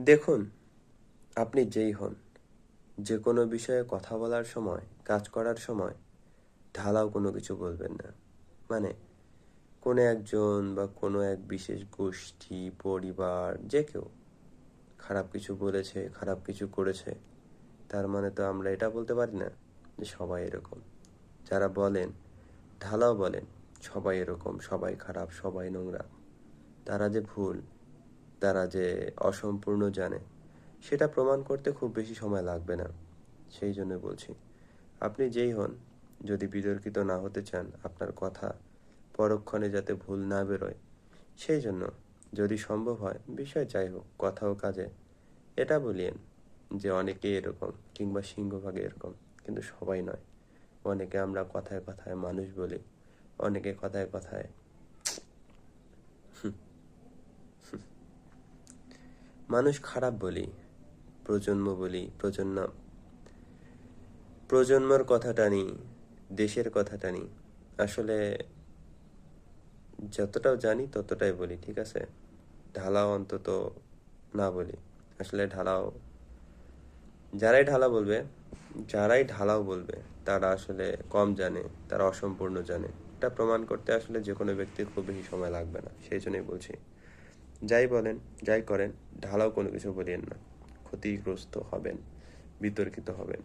দেখুন, আপনি যেই হন যে কোনো বিষয়ে কথা বলার সময়, কাজ করার সময় ঢালাও কোনো কিছু বলবেন না। মানে কোনো একজন বা কোনো এক বিশেষ গোষ্ঠী, পরিবার, যে কেউ খারাপ কিছু বলেছে, খারাপ কিছু করেছে, তার মানে তো আমরা এটা বলতে পারি না যে সবাই এরকম। যারা বলেন, ঢালাও বলেন, সবাই এরকম, সবাই খারাপ, সবাই নোংরা। তারা যে ভুল তারা যে অসম্পূর্ণ জানে, সেটা প্রমাণ করতে খুব বেশি সময় লাগবে না। সেই জন্য বলছি, আপনি যেই হন, যদি বিতর্কিত না হতে চান আপনার কথা, পরক্ষণে যাতে ভুল না বেরোয়, সেই জন্য যদি সম্ভব হয়, বিষয় যাই হোক, কথা ও কাজে, এটা বলিয়েন যে অনেকেই এরকম কিংবা সিংহভাগে এরকম, কিন্তু সবাই নয়। অনেকে আমরা কথায় কথায় মানুষ বলি, অনেকে কথায় কথায় মানুষ খারাপ বলি, প্রজন্ম বলি, প্রজন্ম, প্রজন্মর কথা টানি, দেশের কথা টানি, আসলে যতটাও জানি ততটাই বলি, ঠিক আছে? ঢালাও অন্তত না বলি, আসলে ঢালাও, যারাই ঢালা বলবে, যারাই ঢালাও বলবে, তারা আসলে কম জানে, তারা অসম্পূর্ণ জানে। এটা প্রমাণ করতে আসলে যে কোনো ব্যক্তির খুব বেশি সময় লাগবে না, সেই জন্যই বলছি। যাই বলেন যাই করেন ঢালাও কোনো কিছু বলিয়েন না। ক্ষতিগ্রস্ত হবেন বিতর্কিত হবেন।